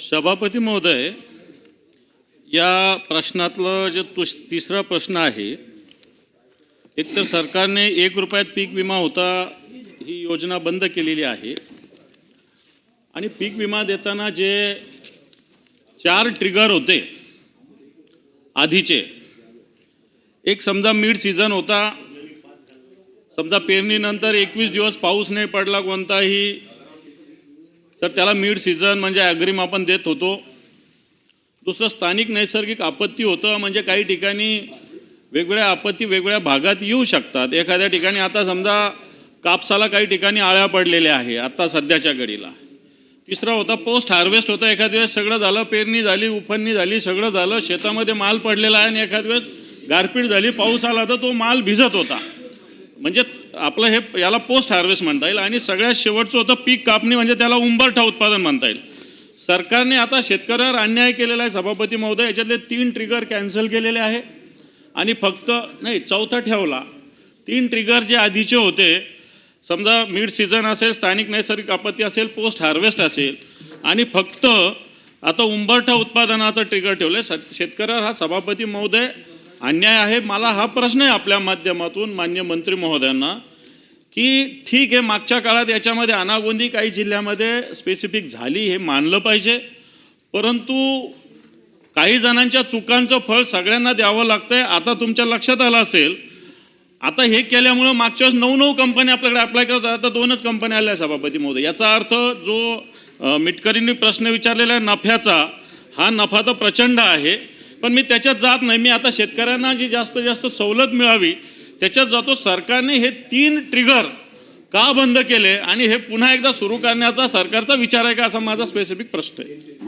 सभापती महोदय या प्रश्नातलं जे तुस तिसरा प्रश्न आहे एक तर सरकारने एक रुपयात पीक विमा होता ही योजना बंद केलेली आहे. आणि पीक विमा देताना जे चार ट्रिगर होते आधीचे एक समजा मिड सीझन होता समजा पेरणीनंतर एकवीस दिवस पाऊस नाही पडला कोणताही तर त्याला मिड सीझन म्हणजे अग्रिम आपण देत होतो. दुसरं स्थानिक नैसर्गिक आपत्ती होतं म्हणजे काही ठिकाणी वेगवेगळ्या आपत्ती वेगवेगळ्या भागात येऊ शकतात. एखाद्या ठिकाणी आता समजा कापसाला काही ठिकाणी आळ्या पडलेल्या आहे आत्ता सध्याच्या घडीला. तिसरा होता पोस्ट हार्वेस्ट होता. एखाद वेळेस सगळं झालं पेरणी झाली उफणणी झाली सगळं झालं शेतामध्ये माल पडलेला आहे आणि एखाद वेळेस गारपीट झाली पाऊस आला तर तो माल भिजत होता. म्हणजे आपलं हे याला पोस्ट हार्वेस्ट म्हणता येईल आणि सगळ्यात शेवटचं होतं पीक कापणी म्हणजे त्याला उंबरठा उत्पादन म्हणता येईल. सरकारने आता शेतकऱ्यावर अन्याय केलेला आहे. सभापती महोदय याच्यातले तीन ट्रिगर कॅन्सल केलेले आहे. आणि फक्त नाही चौथा ठेवला. तीन ट्रिगर जे आधीचे होते समजा मिड सीझन असेल स्थानिक नैसर्गिक आपत्ती असेल पोस्ट हार्वेस्ट असेल आणि फक्त आता उंबरठा उत्पादनाचं ट्रिगर ठेवलं शेतकऱ्यावर हा सभापती महोदय अन्याय आहे मला हा प्रश्न आहे आपल्या माध्यमातून मान्य मंत्री महोदयांना की ठीक आहे मागच्या काळात याच्यामध्ये अनागोंदी काही जिल्ह्यामध्ये स्पेसिफिक झाली हे मानलं पाहिजे परंतु काही जणांच्या चुकांचं फळ सगळ्यांना द्यावं लागतं आहे आता तुमच्या लक्षात आलं असेल आता हे केल्यामुळं मागच्या वेळेस नऊ नऊ कंपन्या आपल्याकडे अप्लाय करत आता दोनच कंपन्या आल्या सभापती महोदय. याचा अर्थ जो मिटकरींनी प्रश्न विचारलेला आहे नफ्याचा हा नफा तर प्रचंड आहे पण मी त्याच्यात जात नाही. मी आता शेतकऱ्यांना जी जास्तीत जास्त सवलत मिळावी त्याच्यात जातो. सरकारने हे तीन ट्रिगर का बंद केले? आणि हे पुन्हा एकदा सुरू करण्याचा सरकारचा विचार आहे का? असा माझा स्पेसिफिक प्रश्न आहे.